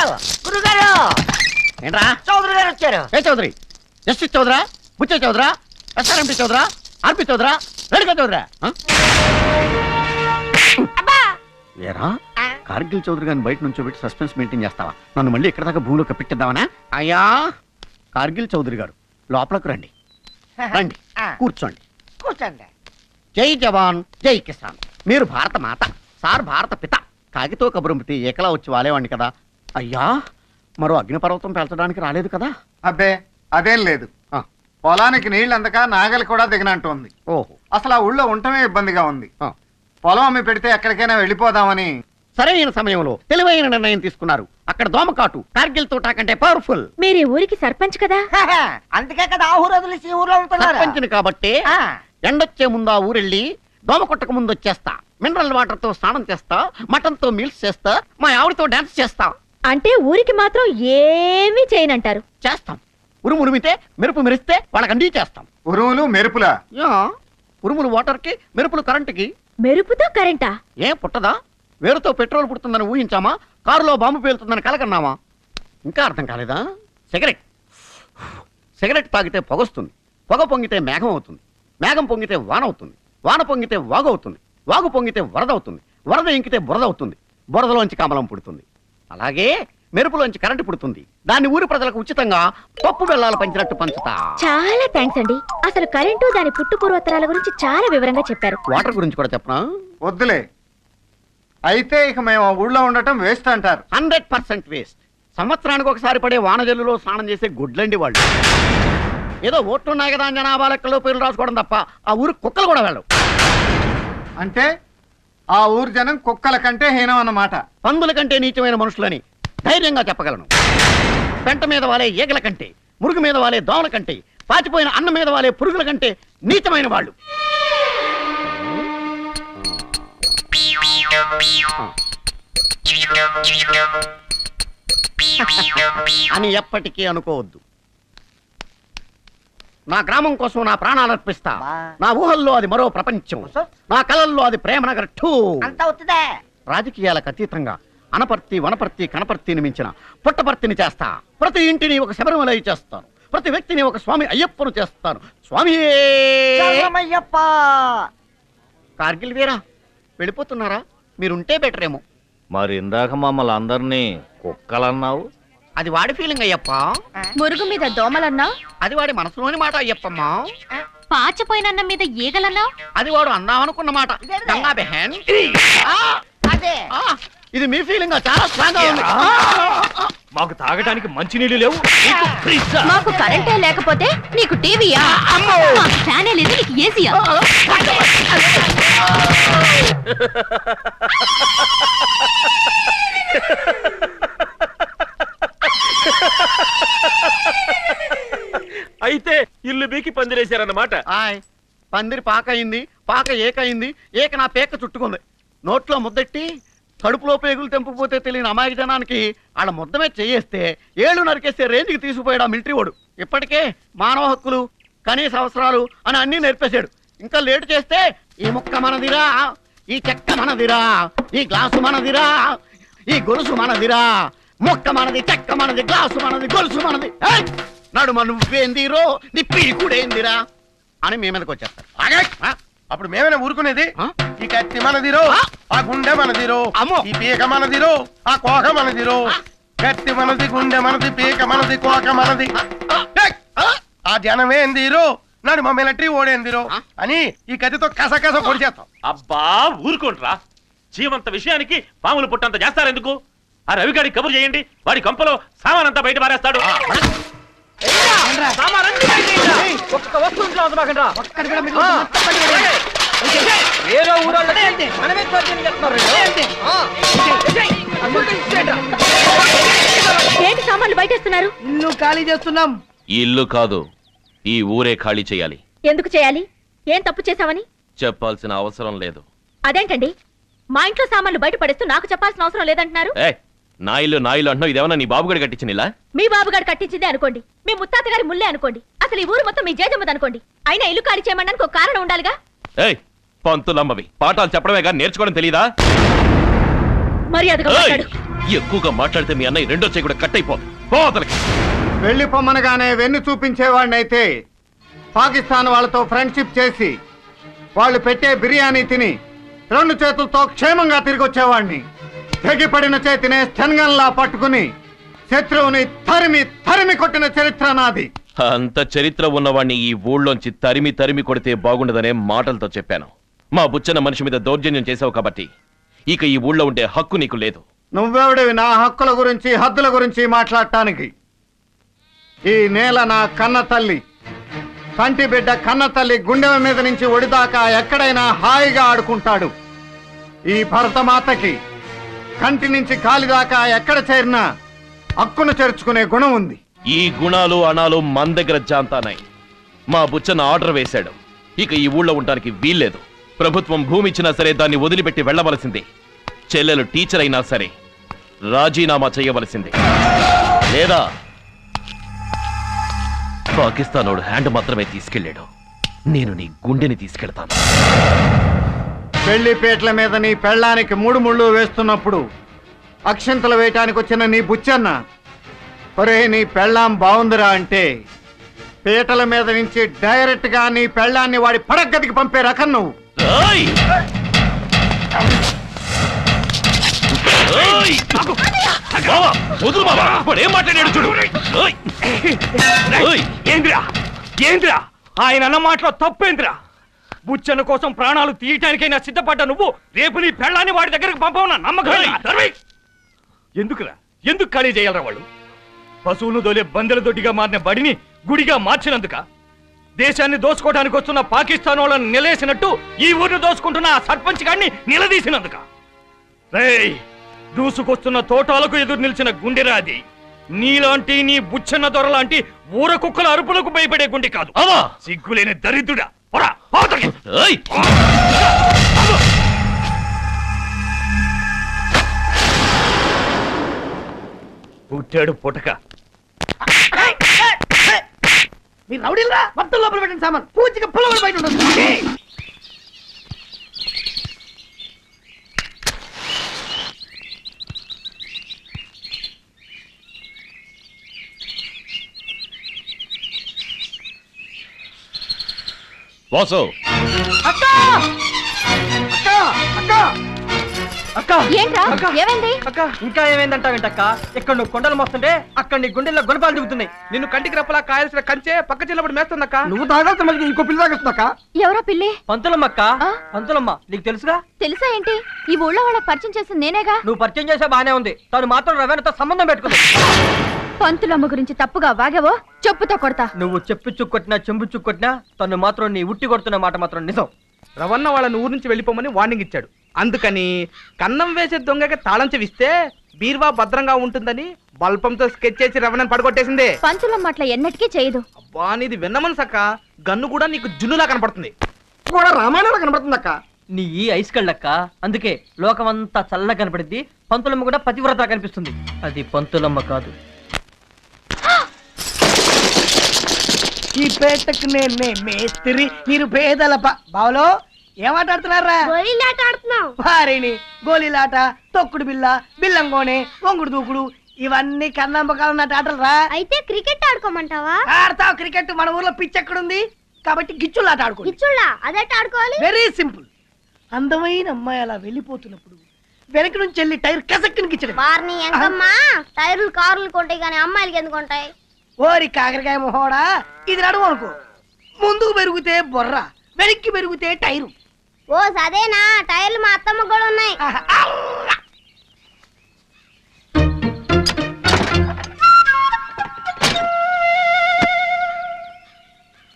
గురుగారు గురుగారు. ఏంట్రా? చౌదరి గారు వచ్చారు. ఏ చౌదరి? జస్టిస్ చౌదరా? బుచ్చే చౌదరా? ఎస్ఆర్ఎంపి చౌదరా? ఆర్పి చౌదరా? రెడ్గా చౌదరా? ఏరా? కార్గిల్ చౌదరి గారిని బయట నుంచి పెట్టి సస్పెన్స్ మెయింటైన్ చేస్తావా? నన్ను మళ్ళీ ఇక్కడ దాకా భూమిలో కప్పెట్టిద్దామనా? అయ్యా! కార్గిల్ చౌదరి గారు లోపలకు రండి. రండి. కూర్చోండి. కూర్చోండి. జై జవాన్ జై కిసాన్. మీరు భారత మాత సార్ భారత పిత. కాగితో కబురంపితే ఏకలా వచ్చి వాలేవాడిని కదా. అయ్యా మరో అగ్నిపర్వతం పెంచడానికి రాలేదు కదా? అబ్బే అదేం లేదు. ఆ, పొలానికి నీళ్ళు అందక నాగలి కూడా దిగనంటోంది. ఓహో. అసలు ఆ ఊళ్ళో ఉండటమే ఇబ్బందిగా ఉంది. ఆ. పొలం అమ్మి పెడితే ఎక్కడికైనా వెళ్ళిపోదామని. సరైన సమయంలో తెలివైన నిర్ణయం తీసుకున్నారు. అక్కడ దోమకాటు కార్గిల్ తోటా కంటే పవర్ఫుల్. మీరు ఊరికి సర్పంచ్ కదా? హహ, అందుకే కదా ఆ ఊరు వదిలేసి ఈ ఊర్లో ఉంటున్నారు సర్పంచిని కాబట్టి ఆ, ఎండొచ్చే ముందు ఆ ఊరెళ్ళి దోమ కొట్టక ముందు వచ్చేస్తా. మినరల్ వాటర్తో స్నానం చేస్తా మటన్తో మీల్స్ చేస్తా మా ఆవిడతో డాన్స్ చేస్తా. అంటే ఊరికి మాత్రం ఏమీ చేయనంటారు. చేస్తాం. ఉరుము ఉరిమితే మెరుపు మెరిస్తే వాళ్ళకి చేస్తాం. ఉరువులు మెరుపులా? యా. ఉరుములు వాటర్కి మెరుపులు కరెంటుకి. మెరుపుతో కరెంటా? ఏం పుట్టదా? వేరుతో పెట్రోల్ పుడుతుందని ఊహించామా? కారులో బాంబు పేలుతుందని కలకన్నామా ఇంకా అర్థం కాలేదా? సిగరెట్. సిగరెట్ తాగితే పొగొస్తుంది. పొగ పొంగితే మేఘం అవుతుంది. మేఘం పొంగితే వాన అవుతుంది. వాన పొంగితే వాగు అవుతుంది. వాగు పొంగితే వరద అవుతుంది. వరద ఇంకితే బురద అవుతుంది. బురదలోంచి కమలం పుడుతుంది. అలాగే మెరుపులోంచి కరెంటు పుడుతుంది. దాన్ని ఊరి ప్రజలకు ఉచితంగా పప్పు బెల్లాలు పంచినట్టు పంచుతా. చాలా థ్యాంక్స్ అండి. అసలు కరెంటు దాని పుట్టు పూర్వోత్తరాల గురించి చాలా వివరంగా చెప్పారు. వాటర్ గురించి కూడా చెప్పనా? వద్దులే. అయితే ఇక మేము ఆ ఊళ్ళో ఉండటం వేస్ట్ అంటారు. Hundred percent waste. సంవత్సరానికి ఒకసారి పడే వానజల్లులో స్నానం చేసే గుడ్లండి వాళ్ళు. ఏదో ఓట్లున్నాయి కదా అని జనాభా లెక్కలో పేర్లు రాసుకోవడం తప్ప ఆ ఊరు కుక్కలు కూడా వెళ్ళవు. అంటే? ఆ ఊరు జనం కుక్కల కంటే హీనం అన్నమాట. పందుల కంటే నీచమైన మనుషులని ధైర్యంగా చెప్పగలను. పెంట మీద వాలే ఈగల కంటే మురుగు మీద వాలే దోమల కంటే పాచిపోయిన అన్నం మీద వాలే పురుగుల కంటే నీచమైన వాళ్ళు. అని ఎప్పటికీ అనుకోవద్దు. నా గ్రామం కోసం నా ప్రాణాలు అర్పిస్తా. నా ఊహల్లో అది మరో ప్రపంచం. సో? నా కలల్లో అది ప్రేమనగర్ టూ. అంతా అవుతుందే రాజకీయాలకు అతీతంగా అనపర్తి వనపర్తి కనపర్తిని మించిన పుట్టపర్తిని చేస్తా. ప్రతి ఇంటిని ఒక శబరిమల చేస్తాను. ప్రతి వ్యక్తిని ఒక స్వామి అయ్యప్పను చేస్తాను. స్వామి! కార్గిల్ వీరా వెళ్ళిపోతున్నారా? మీరుంటే బెటర్ ఏమో మరి ఇందాక మమ్మల్ని అందరినీ కుక్కలన్నావు? అది వాడి ఫీలింగ్ అయ్యప్ప మురుగు మీద దోమలన్నా అది వాడి మనసులోని మాట అయ్యప్పమ్మా పాచిపోయినన్నం మీద ఈగలన్నా అది వాడు అందామనుకున్న మాట గంగా బెహన్ ఆ, అదే ఆ, ఇది మీ ఫీలింగ్ చాలా స్ట్రాంగ్గా ఉంది మాకు తాగడానికి మంచినీళ్ళు లేవు నీకు? మాకు కరెంటే లేకపోతే నీకు టీవీయా మాకు ఫ్యానే లేదు నీకు ఏసీయా అయితే ఇల్లు బీకి పందిరేశారన్నమాట. ఆయ్ పందిరి పాక అయింది పాక ఏకయింది ఏక నా పేక చుట్టుకుంది. నోట్లో ముద్దెట్టి కడుపులో పేగులు తెంపుకుపోతే తెలియని అమాయక జనానికి వాళ్ళ ముద్దమే చేయేస్తే ఏళ్ళు నరికేసే రేంజ్కి తీసుకుపోయాడు ఆ మిలిటరీ వాడు. ఇప్పటికే మానవ హక్కులు కనీస అవసరాలు అని అన్నీ నేర్పేశాడు. ఇంకా లేటు చేస్తే ఈ ముక్క మనదిరా ఈ చెక్క మనదిరా ఈ గ్లాసు మనదిరా ఈ గొలుసు మనదిరా. ముక్క మనది చెక్క మనది గ్లాసు మనది గొలుసు మనది. ఏయ్! నడుమ నువ్వేందిరో నీ పీకుడేందిరా అని మీ మీదకి వచ్చేస్తారు ఆగే! ఆ? అప్పుడు మేమైనా ఊరుకునేది ఆ? ఈ కత్తి మనదిరో ఆ? గుండె మనదిరో అమ్మో! ఈ పీక మనదిరో ఆ కోక మనదిరో కత్తి మనది గుండె మనది పీక మనది కోక మనది ఏయ్! ఆ జనమేందిరో నాడు మా మిలిటరీ ఓడేందిరో ఆ? అని ఈ కత్తితో కస కస పొడి చేస్తాం అబ్బా ఊరుకోంట్రా జీవంత విషయానికి పాములు పుట్టంత చేస్తారెందుకు ఆ రవిగాడి కబురు చేయండి వాడి కంపలో సామానంతా బయట పారేస్తాడు ఒక్క వస్తువు ఇంట్లో. ఏదో. ఏంటి సామాన్లు బయటేస్తున్నారు? ఇల్లు ఖాళీ చేస్తున్నాం. ఈ ఇల్లు కాదు ఈ ఊరే ఖాళీ చేయాలి. ఎందుకు చేయాలి? ఏం తప్పు చేశావని? చెప్పాల్సిన అవసరం లేదు. అదేంటండి? మా ఇంట్లో సామాన్లు బయట పడేస్తూ నాకు చెప్పాల్సిన అవసరం లేదంటున్నారు. ఏ నా ఇల్లు నా ఇల్లు అంటున్నావు. ఇదేమన్నా నీ బాబుగడి కట్టించిన ఇలా మీ బాబుగారు కట్టించిందే అనుకోండి. మీ ముత్తాత గారి ముల్లే అనుకోండి. అసలు ఈ ఊరు మొత్తం మీ జేజమ్మది అనుకోండి. అయినా ఇల్లు ఖాళీ చేయమడానికి ఒక కారణం ఉండాలిగా? ఏయ్ పంతులమ్మవి. పాఠాలు చెప్పడమే కానీ నేర్చుకోవడం తెలీదా? మర్యాదగా ఏయ్! మాట్లాడు ఎక్కువగా మాట్లాడితే మీ అన్నయ్య రెండో చేయి కూడా కట్ అయిపోతుంది పో అతనికి వెళ్ళి పొమ్మనగానే వెన్ను చూపించేవాడినైతే పాకిస్తాన్ వాళ్ళతో ఫ్రెండ్షిప్ చేసి వాళ్ళు పెట్టే బిర్యానీ తిని రెండు చేతులతో క్షేమంగా తిరిగి వచ్చేవాడిని తెగిపడిన చేతినే స్థంగంలా పట్టుకుని శత్రువుని తరిమి తరిమి కొట్టిన చరిత్ర నాది. అంత చరిత్ర ఉన్నవాణ్ణి ఈ ఊళ్ళోంచి తరిమి తరిమి కొడితే బాగుండదనే మాటలతో చెప్పాను. మా బుచ్చన మనిషి మీద దౌర్జన్యం చేశావు కాబట్టి ఇక ఈ ఊళ్ళో ఉండే హక్కు నీకు లేదు. నువ్వెవడివి నా హక్కుల గురించి హద్దుల గురించి మాట్లాడటానికి? ఈ నేల నా కన్న తల్లి. కంటి బిడ్డ కన్న తల్లి గుండె మీద నుంచి ఒడిదాకా ఎక్కడైనా హాయిగా ఆడుకుంటాడు. ఈ భరతమాతకి కంటి నుంచి కాలిదాకా ఎక్కడ చేరినా హక్కును చేర్చుకునే గుణం ఉంది. ఈ గుణాలు అణాలు మన దగ్గర జాంతానాయి. మా బుచ్చన ఆర్డర్ వేశాడు. ఇక ఈ ఊళ్ళో ఉండడానికి వీల్లేదు. ప్రభుత్వం భూమి ఇచ్చినా సరే దాన్ని వదిలిపెట్టి వెళ్ళవలసిందే. చెల్లెలు టీచర్ అయినా సరే రాజీనామా చేయవలసిందే. లేదా పాకిస్తానోడు హ్యాండ్ మాత్రమే తీసుకెళ్ళాడు. నేను నీ గుండెని తీసుకెళ్తాను. పెళ్ళిపేట్ల మీద నీ పెళ్ళానికి మూడు ముళ్ళు వేస్తున్నప్పుడు అక్షింతలు వేయటానికి వచ్చిన నీ బుచ్చన్న ఒరే నీ పెళ్ళాం బాగుందిరా అంటే పీటల మీద నుంచి డైరెక్ట్గా నీ పెళ్ళాన్ని వాడి పడగదికి పంపే రకం నువ్వు వదులు. వాడు ఏం మాట్లాడాడు చూడు! ఏంద్రా? ఏంద్రా? ఆయన అన్న మాటలో తప్పేంద్రా? బుచ్చన్న కోసం ప్రాణాలు తీయటానికైనా సిద్ధపడ్డ నువ్వు రేపు నీ పెళ్ళాన్ని వాడి దగ్గరకు పంపవునా నమ్మకం ఎందుకురా? ఎందుకు ఖాళీ చేయాలరా వాళ్ళు? పశువులు దొలే బందెల దొడ్డిగా మారిన బడిని గుడిగా మార్చినందుక దేశాన్ని దోసుకోవడానికి వస్తున్న పాకిస్తాన్ వాళ్ళని నిలేసినట్టు ఈ ఊరిని దోసుకుంటున్న ఆ సర్పంచ్ గారిని నిలదీసినందుక. రేయ్! దూసుకొస్తున్న తోటాలకు ఎదురు నిలిచిన గుండెరాది నీలాంటి నీ బుచ్చన్న దొరలాంటి ఊర కుక్కల అరుపులకు భయపడే గుండె కాదు. అవా! సిగ్గులేని దరిద్రుడా! పోరా, అవతలికి. ఏయ్! పుట్టాడు పుటక. మీరు రౌడీలరా? మొత్తం లోపల పెట్టండి సామాన్. పూజకి పుల్లబడి బయట ఉండదు వాసు. అక్క! అక్క! అక్క! అక్క! ఏంట్రా? ఏమైంది? అక్క! ఇంకా ఏమైందంటావేంటక్క? ఇక్కడ నువ్వు కొండలు మోస్తుంటే అక్కడ నీ గుండెల్లో గుణపాలు దిగుతున్నాయి నిన్ను కంటికి రెప్పలా కాయాల్సిన కంచే పక్క చిల్లబడి మేస్తుందక్క. నువ్వు తాగాల్సిన మళ్ళీ ఇంకో పిల్ల తాగొస్తుందక్క. ఎవరో పిల్లి? పంతులమ్మక్క. ఆ? పంతులమ్మ నీకు తెలుసుగా? తెలుసా ఏంటి? ఈ ఊళ్ళో వాళ్ళకి పరిచయం చేసింది నేనేగా? నువ్వు పరిచయం చేసే బానే ఉంది. తను మాత్రం రవేణతో సంబంధం పెట్టుకుంది. పంతులమ్మ గురించి తప్పుగా వాగావో చెప్పుతో కొడతా. నువ్వు చెప్పు చుక్కొట్టినా చెంబు చుక్కొట్టినా తను మాత్రం నీ ఉట్టి కొడుతున్న మాట మాత్రం నిజం. రవణ వాళ్ళని ఊరు నుంచి వెళ్ళిపోమని వార్నింగ్ ఇచ్చాడు. అందుకని కన్నం వేసే దొంగకి తాళం చెవిస్తే బీర్వా భద్రంగా ఉంటుందని బల్పంతో స్కెచ్ చేసి రవణని పడగొట్టేసిందే. పంతులమ్మ అట్లా ఎన్నటికీ చేయదు. అబ్బా నీది విన్నమని సక్క గన్ను కూడా నీకు జున్నులా కనపడుతుంది. కూడా రామాయణంలో కనబడుతుందక్క నీ ఈ ఐస్ కళ్ళక్క అందుకే లోకమంతా చల్ల కనపడింది పంతులమ్మ కూడా పతివ్రత కనిపిస్తుంది. అది పంతులమ్మ కాదు. ఈ పేటకు నేనే మేస్త్రి మీరు పేదల బావలో ఏమాట ఆడుతున్నారా? వారిని గోళీలాట తొక్కుడు బిల్ల బిల్లంగోనే వంగుడు దూకుడు ఇవన్నీ కన్నంబకాలు ఆటలు రా అయితే క్రికెట్ ఆడుకోమంటావా? ఆడతావు క్రికెట్ మన ఊర్లో పిచ్ ఎక్కడుంది కాబట్టి గిచ్చులాట ఆడుకో ఇచ్చుళ్ళ అదెట్ ఆడుకోవాలి? Very simple. అందమైన అమ్మాయి అలా వెళ్ళిపోతున్నప్పుడు వెనక నుంచి వెళ్ళి టైర్ కసక్కుని గిచ్చడం. వారిని ఎంకమ్మా టైర్లు కార్లు కొంటాయి కానీ అమ్మాయిలకి ఎందుకు ఉంటాయి ఓరి కాకరకాయ మొహోడా ఇది నడువు అనుకో. ముందుకు పెరిగితే బొర్ర వెనక్కి పెరిగితే టైరు. ఓ సదేనా టైర్లు మా అత్తమ్మ కూడా ఉన్నాయి!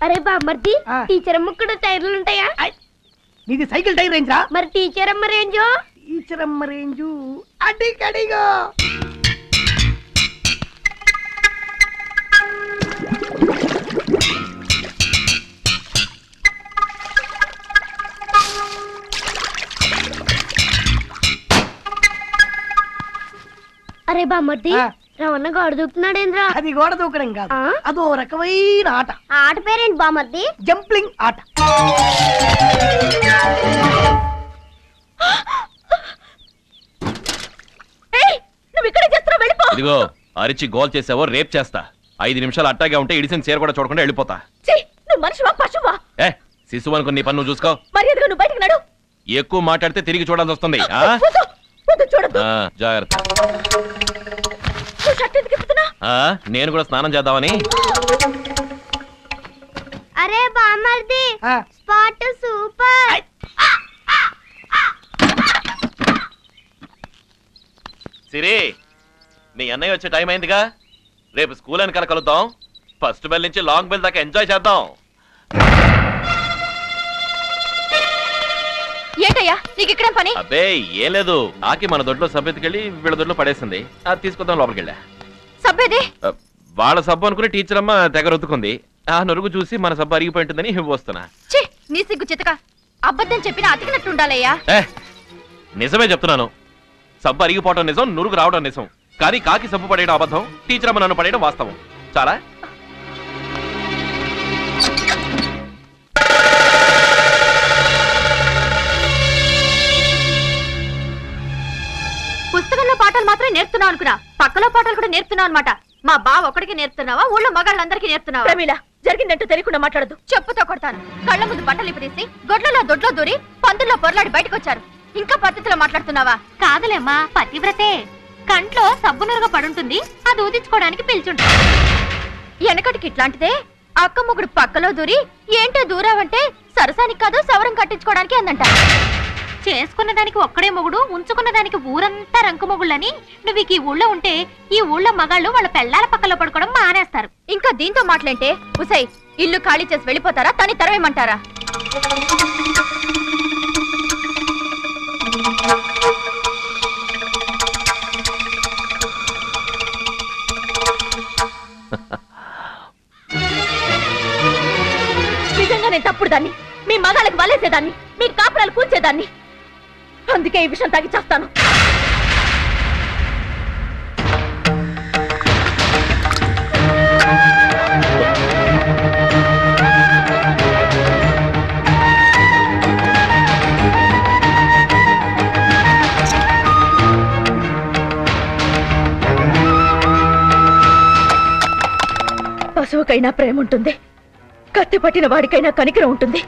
అరే బామ్మర్ది ఆ. టీచర్ అమ్మ కూడా టైర్లు ఉంటాయా? నీది సైకిల్ టైర్ రేంజ్? రా మరి టీచర్ అమ్మ రేంజో? టీచర్ అమ్మ రేంజు అడిగడిగో. అరే బామ్మర్ది ఆ. రవణ గాడు దూకుతున్నాడేంద్రా? అది గోడ దూకడం కాదు. ఆ? అదో రకమైన ఆట. ఆ ఆట పేరేంటి బామ్మర్ది? జంప్లింగ్ ఆట. ఏయ్, నువ్వు ఇక్కడే చేస్తున్నావు వెళ్ళిపో. ఇదిగో అరిచి గోల్ చేసావో రేప్ చేస్తా. ఐదు నిమిషాలు అట్టాగే ఉంటే ఇడిసిన చీర కూడా చూడకుండా వెళ్ళిపోతా. ఛీ, నువ్వు మనిషివా పశువా? ఏ శిశువు అనుకుని నీ పన్ను చూసుకో. మర్యాదగా నువ్వు బయటకు నడు. ఎక్కువ మాట్లాడితే తిరిగి చూడాల్సి వస్తుంది ఆ? వద్దు చూడద్దు. ఆ, జాగ్రత్త. నువ్వు షర్ట్ ఎందుకు ఇప్పుతున్నా ఆ, నేను కూడా స్నానం చేద్దామని. అరే బామర్ది ఆ, స్పాట్ సూపర్. సిరి నీ అన్నయ్య వచ్చే టైం అయిందిగా. రేపు స్కూల్ వెనకాల కలుద్దాం. ఫస్ట్ బెల్ నుంచి లాంగ్ బెల్ దాకా ఎంజాయ్ చేద్దాం. నీకు ఇక్కడ పని? అబ్బే ఏం లేదు. ఆకి మన దొడ్లో సభ్యతకెళ్ళి వీళ్ళ దొడ్లో పడేసింది. అది తీసుకొద్దాం లోపలికి వెళ్ళా. సబ్బేది? వాళ్ళ సబ్బు అనుకుని టీచర్ అమ్మ తెగ రుద్దుకుంది. ఆ నొరుగు చూసి మన సబ్బు అరిగిపోయి ఉంటుందని వస్తున్నా. ఛీ నీ సిగ్గు చితక. అబద్ధం చెప్పినా అతికినట్టు ఉండాలయ్యా ఏ నిజమే చెప్తున్నాను. సబ్బు అరిగిపోవడం నిజం నురుగు రావడం నిజం. కానీ కాకి సబ్బు పడేయడం అబద్ధం టీచర్ అమ్మ నన్ను పడేయడం వాస్తవం. చాలా? పుస్తకంలో పాటలు మాత్రం నేర్పుతున్నావు అనుకున్నా. పక్కలో పాటలు కూడా నేర్పుతున్నావు అనమాట మా బావ ఒకడికి నేర్పుతున్నావా? ఊళ్ళో మగాళ్ళందరికీ నేర్పుతున్నావా? ప్రమీల జరిగిందంటూ తెలియకుండా మాట్లాడదు చెప్పుతో కొడతాను. కళ్ళ ముందు బట్టలు ఇప్పదీసి గొడ్లలో దొడ్లో దూరి పందుల్లో పొరలాడి బయటకు వచ్చారు ఇంకా పద్ధతిలో మాట్లాడుతున్నావా? కాదులేమ్మా పతివ్రతే. కంట్లో సబ్బు నురుగ పడుంటుంది అది ఊదించుకోవడానికి పిలిచుంటుంది వెనకటికి ఇట్లాంటిదే అక్క ముగుడు పక్కలో దూరి ఏంటో దూరావంటే సరసానికి కాదు సవరం కట్టించుకోవడానికి అందంట. చేసుకున్న దానికి ఒక్కడే మొగుడు ఉంచుకున్న దానికి ఊరంతా రంకు మొగుళ్ళని నువ్వు ఈ ఊళ్ళో ఉంటే ఈ ఊళ్ళో మగాళ్ళు వాళ్ళ పెళ్ళాల పక్కలో పడుకోవడం మానేస్తారు. ఇంకా దీంతో మాట్లాంటే ఉసై ఇల్లు ఖాళీ చేసి వెళ్ళిపోతారా? తని తరవేమంటారా నిజంగా నేను తప్పుడు దాన్ని. మీ మగాళ్ళకి వలేసేదాన్ని మీ కాపురాలు కూల్చేదాన్ని. అందుకే ఈ విషయం తగ్గిచేస్తాను పశువుకైనా ప్రేమ ఉంటుంది కత్తి పట్టిన వాడికైనా కనికరం ఉంటుంది.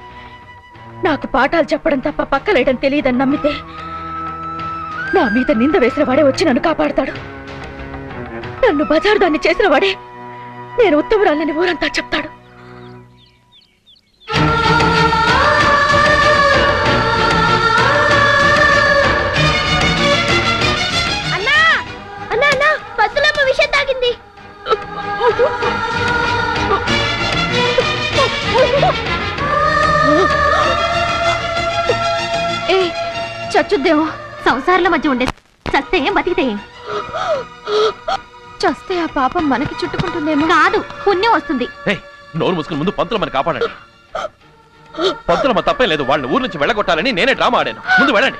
నాకు పాఠాలు చెప్పడం తప్ప పక్కలేయడం తెలియదని నమ్మితే నా మీద నింద వేసిన వాడే వచ్చి నన్ను కాపాడతాడు. నన్ను బజారు దాన్ని చేసిన వాడే నేను ఉత్తమరాలని ఊరంతా చెప్తాడు. చచ్చుద్దేమో సంసారాల మధ్య ఉండే చస్తే బతికితే చస్తే ఆ పాపం మనకి చుట్టుకుంటుందేమో. కాదు పుణ్యం వస్తుంది. ఏయ్, నోరు మూసుకుని ముందు పంతులు మన కాపాడండి. పంతులు మా తప్పేం లేదు వాళ్ళని ఊరు నుంచి వెళ్ళగొట్టాలని నేనే డ్రామా ఆడాను. ముందు వెళ్ళండి.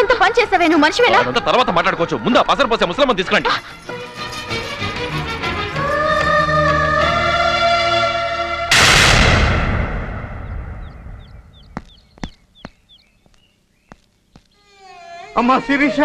ఎంత పని చేసావే నువ్వు మనిషివేనా? అదంతా తర్వాత మాట్లాడుకోవచ్చు. ముందు ఆ పసరు పోసే ముసలమ్మని తీసుకురండి. అమ్మా శిరీష